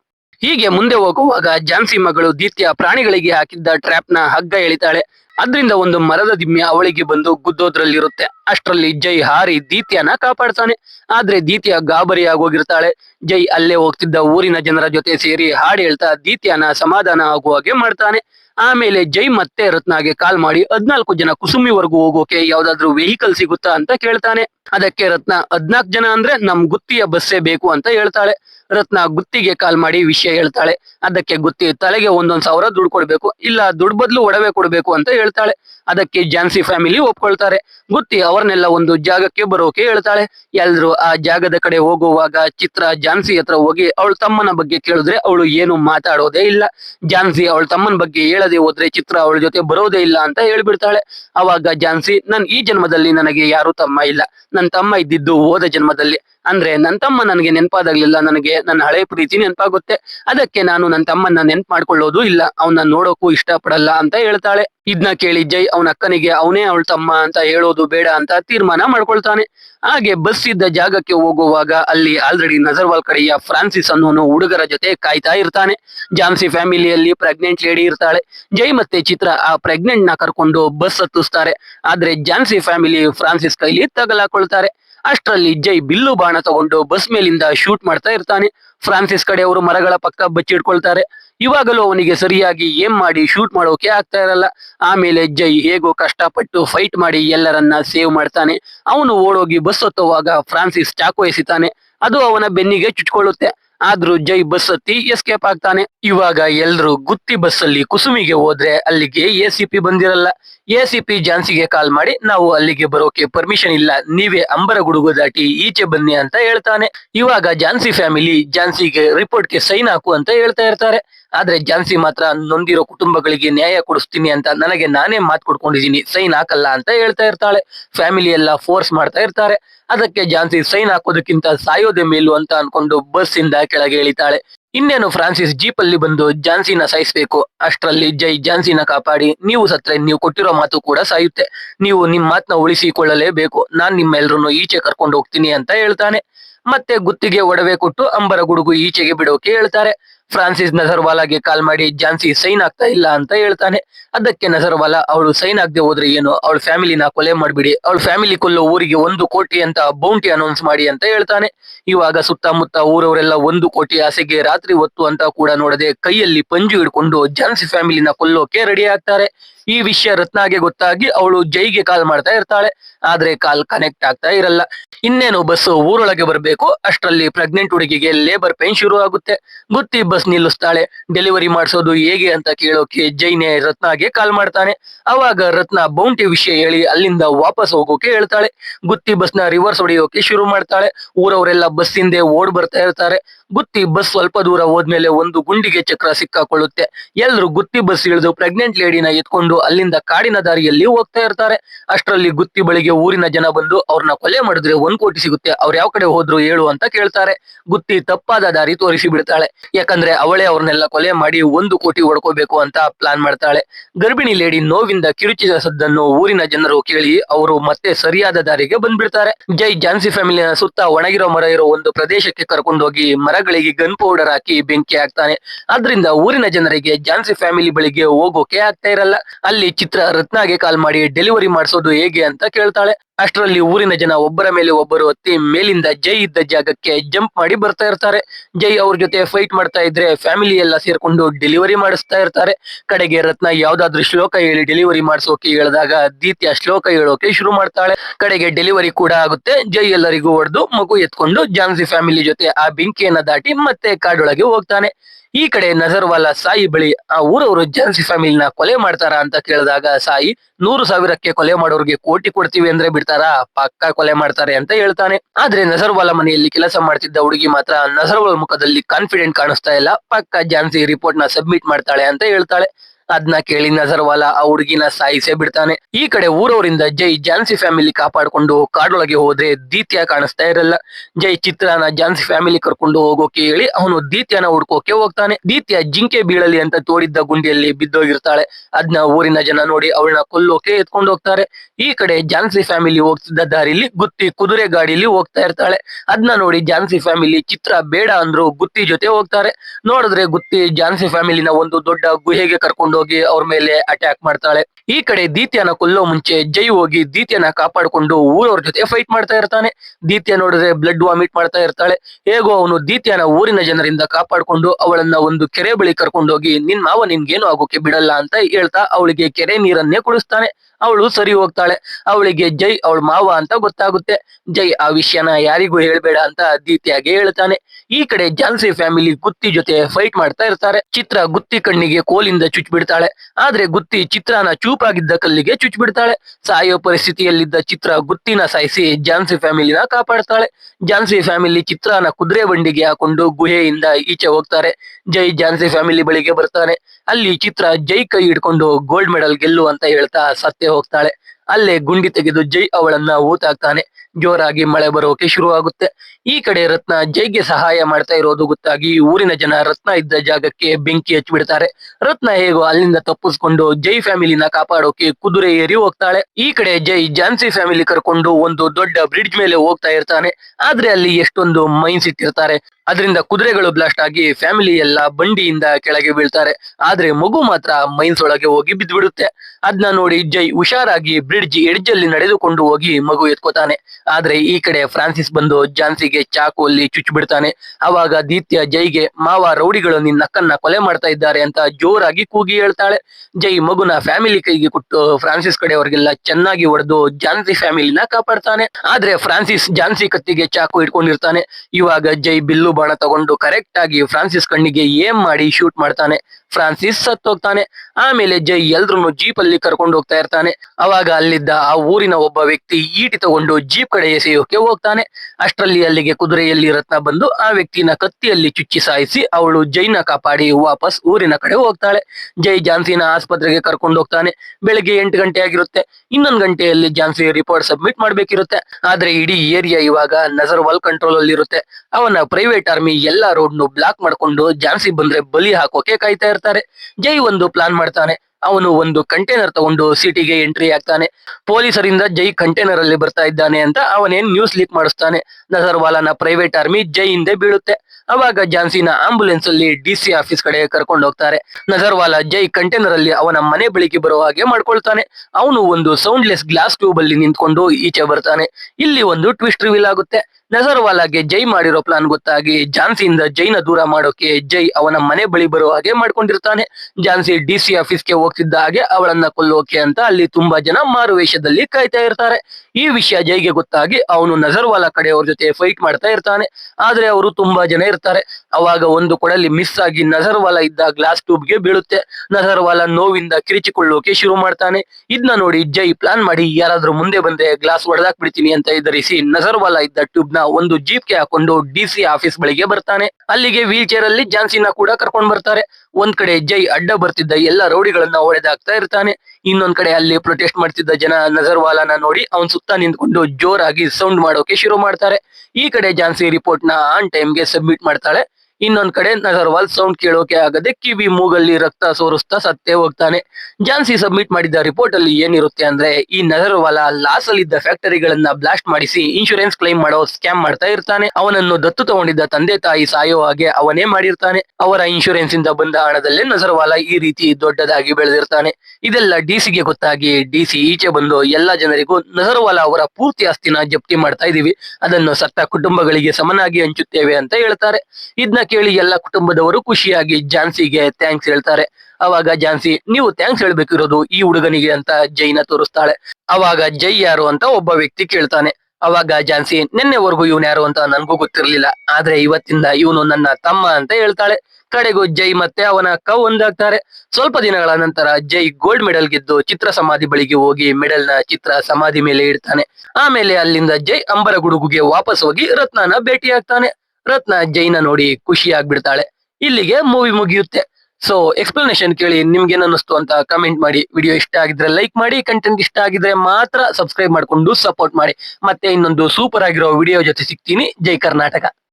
ಹೀಗೆ ಮುಂದೆ ಹೋಗುವಾಗ ಝಾನ್ಸಿ ಮಗಳು ದೀತ್ಯ ಪ್ರಾಣಿಗಳಿಗೆ ಹಾಕಿದ್ದ ಟ್ರ್ಯಾಪ್ನ ಹಗ್ಗ ಎಳಿತಾಳೆ. ಅದ್ರಿಂದ ಒಂದು ಮರದ ದಿಮ್ಮೆ ಅವಳಿಗೆ ಬಂದು ಗುದ್ದೋದ್ರಲ್ಲಿರುತ್ತೆ. ಅಷ್ಟರಲ್ಲಿ ಜೈ ಹಾರಿ ದೀತ್ಯನ ಕಾಪಾಡ್ತಾನೆ. ಆದ್ರೆ ದೀತ್ಯ ಗಾಬರಿ ಆಗೋಗಿರ್ತಾಳೆ ಜೈ ಅಲ್ಲೇ ಹೋಗ್ತಿದ್ದ ಊರಿನ ಜನರ ಜೊತೆ ಸೇರಿ ಹಾಡು ಹೇಳ್ತಾ ದೀತ್ಯನ ಸಮಾಧಾನ ಆಗುವ ಹಾಗೆ ಮಾಡ್ತಾನೆ. ಆಮೇಲೆ ಜೈ ಮತ್ತೆ ರತ್ನಾಗೆ ಕಾಲ್ ಮಾಡಿ, ಹದ್ನಾಲ್ಕು ಜನ ಕುಸುಮಿವರೆಗೂ ಹೋಗೋಕೆ ಯಾವ್ದಾದ್ರು ವೆಹಿಕಲ್ ಸಿಗುತ್ತಾ ಅಂತ ಕೇಳ್ತಾನೆ. ಅದಕ್ಕೆ ರತ್ನ, ಹದ್ನಾಲ್ಕು ಜನ ಅಂದ್ರೆ ನಮ್ ಗುತ್ತಿಯ ಬಸ್ಸೇ ಬೇಕು ಅಂತ ಹೇಳ್ತಾಳೆ. ರತ್ನ ಗುತ್ತಿಗೆ ಕಾಲ್ ಮಾಡಿ ವಿಷಯ ಹೇಳ್ತಾಳೆ. ಅದಕ್ಕೆ ಗುತ್ತಿ ತಲೆಗೆ ಒಂದೊಂದ್ ಸಾವಿರ ದುಡ್ಡು ಕೊಡ್ಬೇಕು. ಇಲ್ಲ ದುಡ್ಡು ಬದಲು ಒಡವೆ ಕೊಡ್ಬೇಕು ಅಂತ ಹೇಳ್ತಾಳೆ. ಅದಕ್ಕೆ ಜಾನ್ಸಿ ಫ್ಯಾಮಿಲಿ ಒಪ್ಕೊಳ್ತಾರೆ. ಗುತ್ತಿ ಅವ್ರನ್ನೆಲ್ಲ ಒಂದು ಜಾಗಕ್ಕೆ ಬರೋಕೆ ಹೇಳ್ತಾಳೆ. ಎಲ್ರು ಆ ಜಾಗದ ಕಡೆ ಹೋಗುವಾಗ ಚಿತ್ರ ಜಾನ್ಸಿ ಹತ್ರ ಹೋಗಿ ಅವಳ ತಮ್ಮನ ಬಗ್ಗೆ ಕೇಳಿದ್ರೆ ಅವಳು ಏನು ಮಾತಾಡೋದೇ ಇಲ್ಲ. ಜಾನ್ಸಿ ಅವಳ ತಮ್ಮನ ಬಗ್ಗೆ ಹೇಳದೆ ಹೋದ್ರೆ ಚಿತ್ರ ಅವಳ ಜೊತೆ ಬರೋದೇ ಇಲ್ಲ ಅಂತ ಹೇಳ್ಬಿಡ್ತಾಳೆ. ಅವಾಗ ಜಾನ್ಸಿ, ನನ್ ಈ ಜನ್ಮದಲ್ಲಿ ನನಗೆ ಯಾರು ತಮ್ಮ ಇಲ್ಲ. ನನ್ ತಮ್ಮ ಇದ್ದಿದ್ದು ಹೋದ ಜನ್ಮದಲ್ಲಿ. ಅಂದ್ರೆ ನನ್ ತಮ್ಮ ನನಗೆ ನೆನಪಾದಾಗ್ಲಿಲ್ಲ. ನನಗೆ ನನ್ನ ಹಳೆ ಪ್ರೀತಿ ನೆನಪಾಗುತ್ತೆ. ಅದಕ್ಕೆ ನಾನು ನನ್ನ ತಮ್ಮನ್ನ ನೆನ್ಪ್ ಮಾಡ್ಕೊಳ್ಳೋದು ಇಲ್ಲ. ಅವನ್ನ ನೋಡೋಕು ಇಷ್ಟಪಡಲ್ಲ ಅಂತ ಹೇಳ್ತಾಳೆ. ಇದ್ನ ಕೇಳಿ ಜೈ, ಅವನ ಅಕ್ಕನಿಗೆ ಅವನೇ ಅವಳ ತಮ್ಮ ಅಂತ ಹೇಳೋದು ಬೇಡ ಅಂತ ತೀರ್ಮಾನ ಮಾಡ್ಕೊಳ್ತಾನೆ. ಹಾಗೆ ಬಸ್ ಇದ್ದ ಜಾಗಕ್ಕೆ ಹೋಗುವಾಗ ಅಲ್ಲಿ ಆಲ್ರೆಡಿ ನಜರ್ವಾಲ್ ಕಡೆಯ ಫ್ರಾನ್ಸಿಸ್ ಅನ್ನೋನು ಹುಡುಗರ ಜೊತೆ ಕಾಯ್ತಾ ಇರ್ತಾನೆ. ಜಾನ್ಸಿ ಫ್ಯಾಮಿಲಿಯಲ್ಲಿ ಪ್ರೆಗ್ನೆಂಟ್ ಲೇಡಿ ಇರ್ತಾಳೆ. ಜೈ ಮತ್ತೆ ಚಿತ್ರ ಆ ಪ್ರೆಗ್ನೆಂಟ್ನ ಕರ್ಕೊಂಡು ಬಸ್ ಹತ್ತಿಸ್ತಾರೆ. ಆದ್ರೆ ಜಾನ್ಸಿ ಫ್ಯಾಮಿಲಿ ಫ್ರಾನ್ಸಿಸ್ ಕೈಲಿ ತಗಲಾಕೊಳ್ತಾರೆ. ಅಷ್ಟರಲ್ಲಿ ಜೈ ಬಿಲ್ಲು ಬಾಣ ತಗೊಂಡು ಬಸ್ ಮೇಲಿಂದ ಶೂಟ್ ಮಾಡ್ತಾ ಇರ್ತಾನೆ. ಫ್ರಾನ್ಸಿಸ್ ಕಡೆ ಅವರು ಮರಗಳ ಪಕ್ಕ ಬಚ್ಚಿಡ್ಕೊಳ್ತಾರೆ ಇವಾಗಲೂ ಅವನಿಗೆ ಸರಿಯಾಗಿ ಏಮ್ ಮಾಡಿ ಶೂಟ್ ಮಾಡೋಕೆ ಆಗ್ತಾ ಇರಲ್ಲ. ಆಮೇಲೆ ಜೈ ಹೇಗೋ ಕಷ್ಟಪಟ್ಟು ಫೈಟ್ ಮಾಡಿ ಎಲ್ಲರನ್ನ ಸೇವ್ ಮಾಡ್ತಾನೆ. ಅವನು ಓಡೋಗಿ ಬಸ್ ಹತ್ತುವಾಗ ಫ್ರಾನ್ಸಿಸ್ ಚಾಕು ಎಸಿತಾನೆ. ಅದು ಅವನ ಬೆನ್ನಿಗೆ ಚುಚ್ಕೊಳ್ಳುತ್ತೆ. ಆದ್ರೂ ಜೈ ಬಸ್ ಹತ್ತಿ ಎಸ್ಕೇಪ್ ಆಗ್ತಾನೆ. ಇವಾಗ ಎಲ್ರು ಗುತ್ತಿ ಬಸ್ ಅಲ್ಲಿ ಕುಸುಮಿಗೆ ಹೋದ್ರೆ ಅಲ್ಲಿಗೆ ಎ ಬಂದಿರಲ್ಲ. ಎ ಸಿ ಜಾನ್ಸಿಗೆ ಕಾಲ್ ಮಾಡಿ ನಾವು ಅಲ್ಲಿಗೆ ಬರೋಕೆ ಪರ್ಮಿಷನ್ ಇಲ್ಲ. ನೀವೇ ಅಂಬರ ಗುಡುಗು ದಾಟಿ ಈಚೆ ಬನ್ನಿ ಅಂತ ಹೇಳ್ತಾನೆ. ಇವಾಗ ಜಾನ್ಸಿ ಫ್ಯಾಮಿಲಿ ಜಾನ್ಸಿಗೆ ರಿಪೋರ್ಟ್ಗೆ ಸೈನ್ ಹಾಕು ಅಂತ ಹೇಳ್ತಾ ಇರ್ತಾರೆ. ಆದ್ರೆ ಜಾನ್ಸಿ ಮಾತ್ರ ನೊಂದಿರೋ ಕುಟುಂಬಗಳಿಗೆ ನ್ಯಾಯ ಕೊಡಿಸ್ತೀನಿ ಅಂತ ನನಗೆ ನಾನೇ ಮಾತು ಕೊಡ್ಕೊಂಡಿದ್ದೀನಿ ಸೈನ್ ಹಾಕಲ್ಲ ಅಂತ ಹೇಳ್ತಾ ಇರ್ತಾಳೆ. ಫ್ಯಾಮಿಲಿ ಎಲ್ಲ ಫೋರ್ಸ್ ಮಾಡ್ತಾ ಇರ್ತಾರೆ. ಅದಕ್ಕೆ ಜಾನ್ಸಿ ಸೈನ್ ಹಾಕೋದಕ್ಕಿಂತ ಸಾಯೋದೆ ಮೇಲು ಅಂತ ಅನ್ಕೊಂಡು ಬಸ್ ಇಂದ ಕೆಳಗೆ ಇಳಿತಾಳೆ ಇನ್ನೇನು ಫ್ರಾನ್ಸಿಸ್ ಜೀಪ್ ಅಲ್ಲಿ ಬಂದು ಜಾನ್ಸಿನ ಸಾಯಿಸ್ಬೇಕು. ಅಷ್ಟರಲ್ಲಿ ಜೈ ಜಾನ್ಸಿನ ಕಾಪಾಡಿ. ನೀವು ಸತ್ರೆ, ನೀವು ಕೊಟ್ಟಿರೋ ಮಾತು ಕೂಡ ಸಾಯುತ್ತೆ. ನೀವು ನಿಮ್ಮ ಮಾತನ್ನ ಉಳಿಸಿಕೊಳ್ಳಲೇಬೇಕು. ನಾನ್ ನಿಮ್ಮೆಲ್ಲರನ್ನು ಈಚೆ ಕರ್ಕೊಂಡು ಹೋಗ್ತೀನಿ ಅಂತ ಹೇಳ್ತಾನೆ. ಮತ್ತೆ ಗುತ್ತಿಗೆ ಒಡವೆ ಕೊಟ್ಟು ಅಂಬರ ಗುಡುಗು ಈಚೆಗೆ ಬಿಡೋಕೆ ಹೇಳ್ತಾರೆ. ಫ್ರಾನ್ಸಿಸ್ ನಜರ್ವಾಲಾಗೆ ಕಾಲ್ ಮಾಡಿ ಜಾನ್ಸಿ ಸೈನ್ ಆಗ್ತಾ ಇಲ್ಲ ಅಂತ ಹೇಳ್ತಾನೆ. ಅದಕ್ಕೆ ನಜರವಾಲ ಅವಳು ಸೈನ್ ಆಗದೆ ಹೋದ್ರೆ ಏನು? ಅವಳ ಫ್ಯಾಮಿಲಿನ ಕೊಲೆ ಮಾಡ್ಬಿಡಿ. ಅವಳ ಫ್ಯಾಮಿಲಿ ಕೊಲ್ಲೋ ಊರಿಗೆ ಒಂದು ಕೋಟಿ ಅಂತ ಬೌಂಟಿ ಅನೌನ್ಸ್ ಮಾಡಿ ಅಂತ ಹೇಳ್ತಾನೆ. ಇವಾಗ ಸುತ್ತಮುತ್ತ ಊರವರೆಲ್ಲ ಒಂದು ಕೋಟಿ ಆಸೆಗೆ ರಾತ್ರಿ ಹೊತ್ತು ಅಂತ ಕೂಡ ನೋಡದೆ ಕೈಯಲ್ಲಿ ಪಂಜು ಹಿಡ್ಕೊಂಡು ಜಾನ್ಸಿ ಫ್ಯಾಮಿಲಿನ ಕೊಲ್ಲೋಕೆ ರೆಡಿ ಆಗ್ತಾರೆ. ಈ ವಿಷಯ ರತ್ನಾಗೆ ಗೊತ್ತಾಗಿ ಅವಳು ಜೈಗೆ ಕಾಲ್ ಮಾಡ್ತಾ ಇರ್ತಾಳೆ. ಆದ್ರೆ ಕಾಲ್ ಕನೆಕ್ಟ್ ಆಗ್ತಾ ಇರಲ್ಲ. ಇನ್ನೇನು ಬಸ್ ಊರೊಳಗೆ ಬರಬೇಕು? ಅಷ್ಟರಲ್ಲಿ ಪ್ರೆಗ್ನೆಂಟ್ ಹುಡುಗಿಗೆ ಲೇಬರ್ ಪೇನ್ ಶುರು ಆಗುತ್ತೆ ಗುತ್ತಿ ಬಸ್ ನಿಲ್ಲಿಸ್ತಾಳೆ. ಡೆಲಿವರಿ ಮಾಡಿಸೋದು ಹೇಗೆ ಅಂತ ಕೇಳೋಕೆ ಜೈನೆ ರತ್ನಾಗೆ ಕಾಲ್ ಮಾಡ್ತಾನೆ. ಅವಾಗ ರತ್ನ ಬೌಂಟಿ ವಿಷಯ ಹೇಳಿ ಅಲ್ಲಿಂದ ವಾಪಸ್ ಹೋಗೋಕೆ ಹೇಳ್ತಾಳೆ. ಗುತ್ತಿ ಬಸ್ನ ರಿವರ್ಸ್ ಹೊಡೆಯೋಕೆ ಶುರು ಮಾಡ್ತಾಳೆ. ಊರವರೆಲ್ಲ ಬಸ್ ಹಿಂದೆ ಓಡ್ ಬರ್ತಾ ಇರ್ತಾರೆ. ಗುತ್ತಿ ಬಸ್ ಸ್ವಲ್ಪ ದೂರ ಹೋದ್ಮೇಲೆ ಒಂದು ಗುಂಡಿಗೆ ಚಕ್ರ ಸಿಕ್ಕಾಕೊಳ್ಳುತ್ತೆ. ಎಲ್ರು ಗುತ್ತಿ ಬಸ್ ಇಳಿದು ಪ್ರೆಗ್ನೆಂಟ್ ಲೇಡಿನ ಎತ್ಕೊಂಡು ಅಲ್ಲಿಂದ ಕಾಡಿನ ದಾರಿಯಲ್ಲಿ ಹೋಗ್ತಾ ಇರ್ತಾರೆ. ಅಷ್ಟರಲ್ಲಿ ಗುತ್ತಿ ಬಳಿಗೆ ಊರಿನ ಜನ ಬಂದು ಅವ್ರನ್ನ ಕೊಲೆ ಮಾಡಿದ್ರೆ ಒಂದ್ ಕೋಟಿ ಸಿಗುತ್ತೆ. ಅವ್ರು ಯಾವ ಕಡೆ ಹೋದ್ರು ಹೇಳು ಅಂತ ಕೇಳ್ತಾರೆ. ಗುತ್ತಿ ತಪ್ಪಾದ ದಾರಿ ತೋರಿಸಿ ಬಿಡ್ತಾಳೆ. ಯಾಕಂದ್ರೆ ಅವಳೇ ಅವ್ರನ್ನೆಲ್ಲ ಕೊಲೆ ಮಾಡಿ ಒಂದು ಕೋಟಿ ಹೊಡ್ಕೋಬೇಕು ಅಂತ ಪ್ಲಾನ್ ಮಾಡ್ತಾಳೆ. ಗರ್ಭಿಣಿ ಲೇಡಿ ನೋವಿಂದ ಕಿರುಚಿದ ಸದ್ದನ್ನು ಊರಿನ ಜನರು ಕೇಳಿ ಅವರು ಮತ್ತೆ ಸರಿಯಾದ ದಾರಿಗೆ ಬಂದ್ಬಿಡ್ತಾರೆ. ಜೈ ಜಾನ್ಸಿ ಫ್ಯಾಮಿಲಿಯ ಸುತ್ತ ಒಣಗಿರೋ ಮರ ಇರೋ ಒಂದು ಪ್ರದೇಶಕ್ಕೆ ಕರ್ಕೊಂಡೋಗಿ ಮರಗಳಿಗೆ ಗನ್ ಪೌಡರ್ ಹಾಕಿ ಬೆಂಕಿ ಹಾಕ್ತಾನೆ. ಅದ್ರಿಂದ ಊರಿನ ಜನರಿಗೆ ಜಾನ್ಸಿ ಫ್ಯಾಮಿಲಿ ಬಳಿಗೆ ಹೋಗೋಕೆ ಆಗ್ತಾ ಇರಲ್ಲ. ಅಲ್ಲಿ ಚಿತ್ರ ರತ್ನಾಗೆ ಕಾಲ್ ಮಾಡಿ ಡೆಲಿವರಿ ಮಾಡಿಸೋದು ಹೇಗೆ ಅಂತ ಕೇಳ್ತಾಳೆ. ಅಷ್ಟರಲ್ಲಿ ಊರಿನ ಜನ ಒಬ್ಬರ ಮೇಲೆ ಒಬ್ಬರು ಹತ್ತಿ ಮೇಲಿಂದ ಜೈ ಇದ್ದ ಜಾಗಕ್ಕೆ ಜಂಪ್ ಮಾಡಿ ಬರ್ತಾ ಇರ್ತಾರೆ. ಜೈ ಅವ್ರ ಜೊತೆ ಫೈಟ್ ಮಾಡ್ತಾ ಇದ್ರೆ ಫ್ಯಾಮಿಲಿ ಎಲ್ಲ ಸೇರ್ಕೊಂಡು ಡೆಲಿವರಿ ಮಾಡಿಸ್ತಾ ಇರ್ತಾರೆ. ಕಡೆಗೆ ರತ್ನ ಯಾವ್ದಾದ್ರು ಶ್ಲೋಕ ಹೇಳಿ ಡೆಲಿವರಿ ಮಾಡಿಸೋಕೆ ಹೇಳಿದಾಗ ದೀತಿಯ ಶ್ಲೋಕ ಹೇಳೋಕೆ ಶುರು ಮಾಡ್ತಾಳೆ. ಕಡೆಗೆ ಡೆಲಿವರಿ ಕೂಡ ಆಗುತ್ತೆ. ಜೈ ಎಲ್ಲರಿಗೂ ಹೊಡೆದು ಮಗು ಎತ್ಕೊಂಡು ಜಾನ್ಸಿ ಫ್ಯಾಮಿಲಿ ಜೊತೆ ಆ ಬೆಂಕಿಯನ್ನ ದಾಟಿ ಮತ್ತೆ ಕಾಡೊಳಗೆ ಹೋಗ್ತಾನೆ. ಈ ಕಡೆ ನಜರ್ವಾಲಾ ಸಾಯಿ ಬಳಿ ಆ ಊರವರು ಜಾನ್ಸಿ ಫ್ಯಾಮಿಲಿನ ಕೊಲೆ ಮಾಡ್ತಾರ ಅಂತ ಕೇಳಿದಾಗ, ಸಾಯಿ, ನೂರು ಸಾವಿರಕ್ಕೆ ಕೊಲೆ ಮಾಡೋರಿಗೆ ಕೋಟಿ ಕೊಡ್ತೀವಿ ಅಂದ್ರೆ ಬಿಡ್ತಾರಾ? ಪಕ್ಕ ಕೊಲೆ ಮಾಡ್ತಾರೆ ಅಂತ ಹೇಳ್ತಾನೆ. ಆದ್ರೆ ನಜರ್ವಾಲಾ ಮನೆಯಲ್ಲಿ ಕೆಲಸ ಮಾಡ್ತಿದ್ದ ಹುಡುಗಿ ಮಾತ್ರ ನಜರ್ವಾಲ್ ಮುಖದಲ್ಲಿ ಕಾನ್ಫಿಡೆಂಟ್ ಕಾಣಿಸ್ತಾ ಇಲ್ಲ. ಪಕ್ಕ ಜಾನ್ಸಿ ರಿಪೋರ್ಟ್ನ ಸಬ್ಮಿಟ್ ಮಾಡ್ತಾಳೆ ಅಂತ ಹೇಳ್ತಾಳೆ. ಅದ್ನ ಕೇಳಿ ನಜರ್ವಾಲಾ ಆ ಹುಡುಗಿನ ಸಾಯಿಸೇ ಬಿಡ್ತಾನೆ. ಈ ಕಡೆ ಊರವರಿಂದ ಜೈ ಜಾನ್ಸಿ ಫ್ಯಾಮಿಲಿ ಕಾಪಾಡ್ಕೊಂಡು ಕಾಡೊಳಗೆ ಹೋದ್ರೆ ದೀತ್ಯ ಕಾಣಿಸ್ತಾ ಇರಲ್ಲ. ಜೈ ಚಿತ್ರನ ಜಾನ್ಸಿ ಫ್ಯಾಮಿಲಿ ಕರ್ಕೊಂಡು ಹೋಗೋಕೆ ಹೇಳಿ ಅವನು ದೀತ್ಯನ ಹುಡ್ಕೋಕೆ ಹೋಗ್ತಾನೆ. ದೀತ್ಯ ಜಿಂಕೆ ಬೀಳಲಿ ಅಂತ ತೋರಿದ್ದ ಗುಂಡಿಯಲ್ಲಿ ಬಿದ್ದೋಗಿರ್ತಾಳೆ. ಅದನ್ನ ಊರಿನ ಜನ ನೋಡಿ ಅವಳನ್ನ ಕೊಲ್ಲೋಕೆ ಎತ್ಕೊಂಡು ಹೋಗ್ತಾರೆ. ಈ ಕಡೆ ಜಾನ್ಸಿ ಫ್ಯಾಮಿಲಿ ಹೋಗ್ತಿದ್ದ ದಾರಿಲಿ ಗುತ್ತಿ ಕುದುರೆ ಗಾಡಿಲಿ ಹೋಗ್ತಾ ಇರ್ತಾಳೆ. ಅದನ್ನ ನೋಡಿ ಜಾನ್ಸಿ ಫ್ಯಾಮಿಲಿ ಚಿತ್ರ ಬೇಡ ಅಂದ್ರು ಗುತ್ತಿ ಜೊತೆ ಹೋಗ್ತಾರೆ. ನೋಡಿದ್ರೆ ಗುತ್ತಿ ಜಾನ್ಸಿ ಫ್ಯಾಮಿಲಿನ ಒಂದು ದೊಡ್ಡ ಗುಹೆಗೆ ಕರ್ಕೊಂಡು ಹೋಗಿ ಅವ್ರ ಮೇಲೆ ಅಟ್ಯಾಕ್ ಮಾಡ್ತಾಳೆ. ಈ ಕಡೆ ದೀತ್ಯನ ಕೊಲ್ಲೋ ಮುಂಚೆ ಜೈ ಹೋಗಿ ದೀತ್ಯನ ಕಾಪಾಡಿಕೊಂಡು ಊರವ್ರ ಜೊತೆ ಫೈಟ್ ಮಾಡ್ತಾ ಇರ್ತಾನೆ. ದೀತ್ಯ ನೋಡಿದ್ರೆ ಬ್ಲಡ್ ವಾಮಿಟ್ ಮಾಡ್ತಾ ಇರ್ತಾಳೆ. ಹೇಗೋ ಅವನು ದೀತ್ಯನ ಊರಿನ ಜನರಿಂದ ಕಾಪಾಡಿಕೊಂಡು ಅವಳನ್ನ ಒಂದು ಕೆರೆ ಬಳಿ ಕರ್ಕೊಂಡೋಗಿ, ನಿನ್ ಮಾವ ನಿನ್ಗೇನು ಆಗೋಕೆ ಬಿಡಲ್ಲ ಅಂತ ಹೇಳ್ತಾ ಅವಳಿಗೆ ಕೆರೆ ನೀರನ್ನೇ ಕುಡಿಸ್ತಾನೆ. ಅವಳು ಸರಿ ಹೋಗ್ತಾಳೆ. ಅವಳಿಗೆ ಜೈ, ಅವಳ ಮಾವ ಅಂತ ಗೊತ್ತಾಗುತ್ತೆ. ಜೈ, ಆ ವಿಷಯನ ಯಾರಿಗೂ ಹೇಳ್ಬೇಡ ಅಂತ ದೀತ್ಯಾಗೆ ಹೇಳ್ತಾನೆ. ಈ ಕಡೆ ಜಾನ್ಸಿ ಫ್ಯಾಮಿಲಿ ಗುತ್ತಿ ಜೊತೆ ಫೈಟ್ ಮಾಡ್ತಾ ಇರ್ತಾರೆ. ಚಿತ್ರ ಗುತ್ತಿ ಕಣ್ಣಿಗೆ ಕೋಲಿಂದ ಚುಚ್ಬಿಡ್ತಾಳೆ. ಆದ್ರೆ ಗುತ್ತಿ ಚಿತ್ರನ ಚೂಪಾಗಿದ್ದ ಕಲ್ಲಿಗೆ ಚುಚ್ಬಿಡ್ತಾಳೆ ಸಾಯೋ ಪರಿಸ್ಥಿತಿಯಲ್ಲಿದ್ದ ಚಿತ್ರ ಗುತ್ತಿನ ಸಾಯಿಸಿ ಜಾನ್ಸಿ ಫ್ಯಾಮಿಲಿನ ಕಾಪಾಡ್ತಾಳೆ. ಜಾನ್ಸಿ ಫ್ಯಾಮಿಲಿ ಚಿತ್ರನ ಕುದುರೆ ಬಂಡಿಗೆ ಹಾಕೊಂಡು ಗುಹೆಯಿಂದ ಈಚೆ ಹೋಗ್ತಾರೆ. ಜೈ ಜಾನ್ಸಿ ಫ್ಯಾಮಿಲಿ ಬಳಿಗೆ ಬರ್ತಾನೆ. ಅಲ್ಲಿ ಚಿತ್ರ ಜೈ ಕೈ ಹಿಡ್ಕೊಂಡು ಗೋಲ್ಡ್ ಮೆಡಲ್ ಗೆಲ್ಲು ಅಂತ ಹೇಳ್ತಾ ಸತ್ತೆ ಹೋಗ್ತಾಳೆ. ಅಲ್ಲೇ ಗುಂಡಿ ತೆಗೆದು ಜೈ ಅವಳನ್ನ ಊತಾಕ್ತಾನೆ. ಜೋರಾಗಿ ಮಳೆ ಬರೋಕೆ ಶುರುವಾಗುತ್ತೆ. ಈ ಕಡೆ ರತ್ನ ಜೈಗೆ ಸಹಾಯ ಮಾಡ್ತಾ ಇರೋದು ಗೊತ್ತಾಗಿ ಊರಿನ ಜನ ರತ್ನ ಇದ್ದ ಜಾಗಕ್ಕೆ ಬೆಂಕಿ ಹಚ್ಚಿಬಿಡ್ತಾರೆ. ರತ್ನ ಹೇಗೋ ಅಲ್ಲಿಂದ ತಪ್ಪಿಸ್ಕೊಂಡು ಜೈ ಫ್ಯಾಮಿಲಿನ ಕಾಪಾಡೋಕೆ ಕುದುರೆ ಏರಿ ಹೋಗ್ತಾಳೆ. ಈ ಕಡೆ ಜೈ ಜಾನ್ಸಿ ಫ್ಯಾಮಿಲಿ ಕರ್ಕೊಂಡು ಒಂದು ದೊಡ್ಡ ಬ್ರಿಡ್ಜ್ ಮೇಲೆ ಹೋಗ್ತಾ ಇರ್ತಾನೆ. ಆದ್ರೆ ಅಲ್ಲಿ ಎಷ್ಟೊಂದು ಮೈನ್ಸ್ ಇಟ್ಟಿರ್ತಾರೆ ಅದರಿಂದ ಕುದುರೆಗಳು ಬ್ಲಾಸ್ಟ್ ಆಗಿ ಫ್ಯಾಮಿಲಿ ಎಲ್ಲ ಬಂಡಿಯಿಂದ ಕೆಳಗೆ ಬೀಳ್ತಾರೆ. ಆದ್ರೆ ಮಗು ಮಾತ್ರ ಮೈನ್ಸ್ ಒಳಗೆ ಹೋಗಿ ಬಿದ್ದ್ಬಿಡುತ್ತೆ. ಅದನ್ನ ನೋಡಿ ಜೈ ಹುಷಾರಾಗಿ ಬ್ರಿಡ್ಜ್ ಎಡ್ಜ್ ಅಲ್ಲಿ ನಡೆದುಕೊಂಡು ಹೋಗಿ ಮಗು ಎತ್ಕೋತಾನೆ. ಆದ್ರೆ ಈ ಕಡೆ ಫ್ರಾನ್ಸಿಸ್ ಬಂದು ಜಾನ್ಸಿಗೆ ಚಾಕು ಅಲ್ಲಿ ಚುಚ್ಚಿಬಿಡ್ತಾನೆ ಅವಾಗ ದೀತ್ಯ ಜೈಗೆ, ಮಾವ ರೌಡಿಗಳು ನಿನ್ನ ಅಕ್ಕನ್ನ ಕೊಲೆ ಮಾಡ್ತಾ ಇದ್ದಾರೆ ಅಂತ ಜೋರಾಗಿ ಕೂಗಿ ಹೇಳ್ತಾಳೆ. ಜೈ ಮಗುನ ಫ್ಯಾಮಿಲಿ ಕೈಗೆ ಕೊಟ್ಟು ಫ್ರಾನ್ಸಿಸ್ ಕಡೆಯವರಿಗೆಲ್ಲ ಚೆನ್ನಾಗಿ ಹೊಡೆದು ಜಾನ್ಸಿ ಫ್ಯಾಮಿಲಿನ ಕಾಪಾಡ್ತಾನೆ. ಆದ್ರೆ ಫ್ರಾನ್ಸಿಸ್ ಜಾನ್ಸಿ ಕತ್ತಿಗೆ ಚಾಕು ಇಟ್ಕೊಂಡಿರ್ತಾನೆ ಇವಾಗ ಜೈ ಬಿಲ್ಲು ಬಾಣ ತಗೊಂಡು ಕರೆಕ್ಟ್ ಆಗಿ ಫ್ರಾನ್ಸಿಸ್ ಕಣ್ಣಿಗೆ ಏಮ್ ಮಾಡಿ ಶೂಟ್ ಮಾಡ್ತಾನೆ. ಫ್ರಾನ್ಸಿಸ್ ಸತ್ತೋಗ್ತಾನೆ. ಆಮೇಲೆ ಜೈ ಎಲ್ರು ಜೀಪ್ ಅಲ್ಲಿ ಕರ್ಕೊಂಡು ಹೋಗ್ತಾ ಇರ್ತಾನೆ. ಅವಾಗ ಅಲ್ಲಿದ್ದ ಆ ಊರಿನ ಒಬ್ಬ ವ್ಯಕ್ತಿ ಈಟಿ ತಗೊಂಡು ಜೀಪ್ ಕಡೆ ಎಸೆಯೋಕೆ ಹೋಗ್ತಾನೆ. ಅಷ್ಟರಲ್ಲಿ ಅಲ್ಲಿಗೆ ಕುದುರೆಯಲ್ಲಿ ರತ್ನ ಬಂದು ಆ ವ್ಯಕ್ತಿನ ಕತ್ತಿಯಲ್ಲಿ ಚುಚ್ಚಿ ಸಾಯಿಸಿ ಅವಳು ಜೈನ ಕಾಪಾಡಿ ವಾಪಸ್ ಊರಿನ ಕಡೆ ಹೋಗ್ತಾಳೆ. ಜೈ ಜಾನ್ಸಿನ ಆಸ್ಪತ್ರೆಗೆ ಕರ್ಕೊಂಡು ಹೋಗ್ತಾನೆ. ಬೆಳಿಗ್ಗೆ ಎಂಟು ಗಂಟೆ ಆಗಿರುತ್ತೆ. ಇನ್ನೊಂದು ಗಂಟೆಯಲ್ಲಿ ಜಾನ್ಸಿ ರಿಪೋರ್ಟ್ ಸಬ್ಮಿಟ್ ಮಾಡ್ಬೇಕಿರುತ್ತೆ. ಆದ್ರೆ ಇಡೀ ಏರಿಯಾ ಇವಾಗ ನಜರ್ವಾಲ್ ಕಂಟ್ರೋಲ್ ಅಲ್ಲಿ ಇರುತ್ತೆ ಅವನ ಪ್ರೈವೇಟ್ ಆರ್ಮಿ ಎಲ್ಲಾ ರೋಡ್ ನು ಬ್ಲಾಕ್ ಮಾಡ್ಕೊಂಡು ಜಾನ್ಸಿ ಬಂದ್ರೆ ಬಲಿ ಹಾಕೋಕೆ ಕಾಯ್ತಾ ಇರ್ತಾರೆ. ಜೈ ಒಂದು ಪ್ಲಾನ್ ಮಾಡ್ತಾನೆ. ಅವನು ಒಂದು ಕಂಟೈನರ್ ತಗೊಂಡು ಸಿಟಿಗೆ ಎಂಟ್ರಿ ಆಗ್ತಾನೆ. ಪೊಲೀಸರಿಂದ ಜೈ ಕಂಟೈನರ್ ಅಲ್ಲಿ ಬರ್ತಾ ಇದ್ದಾನೆ ಅಂತ ಅವನೇನ್ ನ್ಯೂಸ್ ಲೀಕ್ ಮಾಡಿಸ್ತಾನೆ. ನಜರ್ವಾಲಾನ ಪ್ರೈವೇಟ್ ಆರ್ಮಿ ಜೈ ಹಿಂದೆ ಬೀಳುತ್ತೆ. ಅವಾಗ ಜಾನ್ಸಿನ ಆಂಬುಲೆನ್ಸ್ ಅಲ್ಲಿ ಡಿ ಸಿ ಆಫೀಸ್ ಕಡೆ ಕರ್ಕೊಂಡು ಹೋಗ್ತಾರೆ. ನಜರ್ವಾಲ ಜೈ ಕಂಟೈನರ್ ಅಲ್ಲಿ ಅವನ ಮನೆ ಬಳಿಗೆ ಬರೋ ಹಾಗೆ ಮಾಡ್ಕೊಳ್ತಾನೆ. ಅವನು ಒಂದು ಸೌಂಡ್ಲೆಸ್ ಗ್ಲಾಸ್ ಟ್ಯೂಬ್ ಅಲ್ಲಿ ನಿಂತ್ಕೊಂಡು ಈಚೆ ಬರ್ತಾನೆ. ಇಲ್ಲಿ ಒಂದು ಟ್ವಿಸ್ಟ್ ರಿವೀಲ್ ಆಗುತ್ತೆ. ನಜರ್ವಾಲಾಗೆ ಜೈ ಮಾಡಿರೋ ಪ್ಲಾನ್ ಗೊತ್ತಾಗಿ ಜಾನ್ಸಿಯಿಂದ ಜೈನ ದೂರ ಮಾಡೋಕೆ ಜೈ ಅವನ ಮನೆ ಬಳಿ ಬರೋ ಹಾಗೆ ಮಾಡ್ಕೊಂಡಿರ್ತಾನೆ. ಜಾನ್ಸಿ ಡಿ ಸಿ ಆಫೀಸ್ಗೆ ಹೋಗ್ತಿದ್ದ ಹಾಗೆ ಅವಳನ್ನ ಕೊಲ್ಲೋಕೆ ಅಂತ ಅಲ್ಲಿ ತುಂಬಾ ಜನ ಮಾರುವೇಷದಲ್ಲಿ ಕಾಯ್ತಾ ಇರ್ತಾರೆ. ಈ ವಿಷಯ ಜೈಗೆ ಗೊತ್ತಾಗಿ ಅವನು ನಜರ್ವಾಲಾ ಕಡೆಯವ್ರ ಜೊತೆ ಫೈಟ್ ಮಾಡ್ತಾ ಇರ್ತಾನೆ. ಆದ್ರೆ ಅವರು ತುಂಬಾ ಜನ ಇರ್ತಾರೆ. ಅವಾಗ ಒಂದು ಕೊಡಲಿ ಮಿಸ್ ಆಗಿ ನಜರ್ವಾಲಾ ಇದ್ದ ಗ್ಲಾಸ್ ಟ್ಯೂಬ್ಗೆ ಬೀಳುತ್ತೆ. ನಜರ್ವಾಲಾ ನೋವಿಂದ ಕಿರಿಚಿಕೊಳ್ಳೋಕೆ ಶುರು ಮಾಡ್ತಾನೆ. ಇದನ್ನ ನೋಡಿ ಜೈ ಪ್ಲಾನ್ ಮಾಡಿ ಯಾರಾದ್ರೂ ಮುಂದೆ ಬಂದ್ರೆ ಗ್ಲಾಸ್ ಹೊಡೆದಾಕ್ ಬಿಡ್ತೀನಿ ಅಂತ ಎದುರಿಸಿ ನಜರ್ವಾಲಾ ಇದ್ದ ಟ್ಯೂಬ್ನ ಒಂದು ಜೀಪ್ಗೆ ಹಾಕೊಂಡು ಡಿಸಿ ಆಫೀಸ್ ಬಳಿಗೆ ಬರ್ತಾನೆ. ಅಲ್ಲಿಗೆ ವೀಲ್ ಚೇರ್ ಅಲ್ಲಿ ಜಾನ್ಸಿನ ಕೂಡ ಕರ್ಕೊಂಡ್ ಬರ್ತಾರೆ. ಒಂದ್ ಕಡೆ ಜೈ ಅಡ್ಡ ಬರ್ತಿದ್ದ ಎಲ್ಲ ರೌಡಿಗಳನ್ನ ಹೊಡೆದಾಕ್ತಾ ಇರ್ತಾನೆ. ಇನ್ನೊಂದ್ ಕಡೆ ಅಲ್ಲಿ ಪ್ರೊಟೆಸ್ಟ್ ಮಾಡ್ತಿದ್ದ ಜನ ನಜರ್ವಾಲಾನ ನೋಡಿ ಅವನ್ ಸುತ್ತ ನಿಂತ್ಕೊಂಡು ಜೋರಾಗಿ ಸೌಂಡ್ ಮಾಡೋಕೆ ಶುರು ಮಾಡ್ತಾರೆ. ಈ ಕಡೆ ಜಾನ್ಸಿ ರಿಪೋರ್ಟ್ನ ಆನ್ ಟೈಮ್ಗೆ ಸಬ್ಮಿಟ್ ಮಾಡ್ತಾಳೆ. ಇನ್ನೊಂದ್ ಕಡೆ ನಗರ್ವಾಲ್ ಸೌಂಡ್ ಕೇಳೋಕೆ ಆಗದೆ ಕಿವಿ ಮೂಗಲ್ಲಿ ರಕ್ತ ಸೋರಿಸ್ತಾ ಸತ್ತೇ ಹೋಗ್ತಾನೆ. ಜಾನ್ಸಿ ಸಬ್ಮಿಟ್ ಮಾಡಿದ ರಿಪೋರ್ಟ್ ಅಲ್ಲಿ ಏನಿರುತ್ತೆ ಅಂದ್ರೆ, ಈ ನಗರ್ವಾಲ ಲಾಸ್ ಅಲ್ಲಿದ್ದ ಫ್ಯಾಕ್ಟರಿಗಳನ್ನ ಬ್ಲಾಸ್ಟ್ ಮಾಡಿಸಿ ಇನ್ಶೂರೆನ್ಸ್ ಕ್ಲೈಮ್ ಮಾಡೋ ಸ್ಕ್ಯಾಮ್ ಮಾಡ್ತಾ ಇರ್ತಾನೆ. ಅವನನ್ನು ದತ್ತು ತಗೊಂಡಿದ್ದ ತಂದೆ ತಾಯಿ ಸಾಯೋ ಹಾಗೆ ಅವನೇ ಮಾಡಿರ್ತಾನೆ. ಅವರ ಇನ್ಶೂರೆನ್ಸ್ ಇಂದ ಬಂದ ಹಣದಲ್ಲೇ ನಜರ್ವಾಲ ಈ ರೀತಿ ದೊಡ್ಡದಾಗಿ ಬೆಳೆದಿರ್ತಾನೆ. ಇದೆಲ್ಲ ಡಿಸಿಗೆ ಗೊತ್ತಾಗಿ ಡಿಸಿ ಈಚೆ ಬಂದು ಎಲ್ಲಾ ಜನರಿಗೂ ನಜರ್ವಾಲ ಅವರ ಪೂರ್ತಿ ಆಸ್ತಿನ ಜಪ್ತಿ ಮಾಡ್ತಾ ಇದೀವಿ. ಅದನ್ನು ಸತ್ತ ಕುಟುಂಬಗಳಿಗೆ ಸಮನಾಗಿ ಹಂಚುತ್ತೇವೆ ಅಂತ ಹೇಳ್ತಾರೆ. ಇದನ್ನ ಕೇಳಿ ಎಲ್ಲ ಕುಟುಂಬದವರು ಖುಷಿಯಾಗಿ ಜಾನ್ಸಿಗೆ ಥ್ಯಾಂಕ್ಸ್ ಹೇಳ್ತಾರೆ. ಅವಾಗ ಜಾನ್ಸಿ, ನೀವು ಥ್ಯಾಂಕ್ಸ್ ಹೇಳ್ಬೇಕಿರೋದು ಈ ಹುಡುಗನಿಗೆ ಅಂತ ಜೈನ ತೋರಿಸ್ತಾಳೆ. ಅವಾಗ ಜೈ ಯಾರು ಅಂತ ಒಬ್ಬ ವ್ಯಕ್ತಿ ಕೇಳ್ತಾನೆ. ಅವಾಗ ಜಾನ್ಸಿ, ನಿನ್ನೆವರೆಗೂ ಇವನ್ ಯಾರು ಅಂತ ನನ್ಗೂ ಗೊತ್ತಿರ್ಲಿಲ್ಲ. ಆದ್ರೆ ಇವತ್ತಿಂದ ಇವನು ನನ್ನ ತಮ್ಮ ಅಂತ ಹೇಳ್ತಾಳೆ. ಕಡೆಗೂ ಜೈ ಮತ್ತೆ ಅವನ ಕೌ ಒಂದಾಗ್ತಾರೆ. ಸ್ವಲ್ಪ ದಿನಗಳ ನಂತರ ಜೈ ಗೋಲ್ಡ್ ಮೆಡಲ್ ಗೆದ್ದು ಚಿತ್ರ ಸಮಾಧಿ ಬಳಿಗೆ ಹೋಗಿ ಮೆಡಲ್ನ ಚಿತ್ರ ಸಮಾಧಿ ಮೇಲೆ ಇಡ್ತಾನೆ. ಆಮೇಲೆ ಅಲ್ಲಿಂದ ಜೈ ಅಂಬರ ಗುಡುಗುಗೆ ವಾಪಸ್ ಹೋಗಿ ರತ್ನನ ಭೇಟಿಯಾಗ್ತಾನೆ. ರತ್ನ ಜೈನ ನೋಡಿ ಖುಷಿ ಆಗ್ಬಿಡ್ತಾಳೆ. ಇಲ್ಲಿಗೆ ಮೂವಿ ಮುಗಿಯುತ್ತೆ. ಸೊ ಎಕ್ಸ್ಪ್ಲನೇಷನ್ ಕೇಳಿ ನಿಮ್ಗೆ ಅನ್ನಿಸ್ತು ಅಂತ ಕಮೆಂಟ್ ಮಾಡಿ. ವಿಡಿಯೋ ಇಷ್ಟ ಆಗಿದ್ರೆ ಲೈಕ್ ಮಾಡಿ ಕಂಟೆಂಟ್ ಇಷ್ಟ ಆಗಿದ್ರೆ ಮಾತ್ರ ಸಬ್ಸ್ಕ್ರೈಬ್ ಮಾಡಿಕೊಂಡು ಸಪೋರ್ಟ್ ಮಾಡಿ. ಮತ್ತೆ ಇನ್ನೊಂದು ಸೂಪರ್ ಆಗಿರೋ ವಿಡಿಯೋ ಜೊತೆ ಸಿಗ್ತೀನಿ. ಜೈ ಕರ್ನಾಟಕ.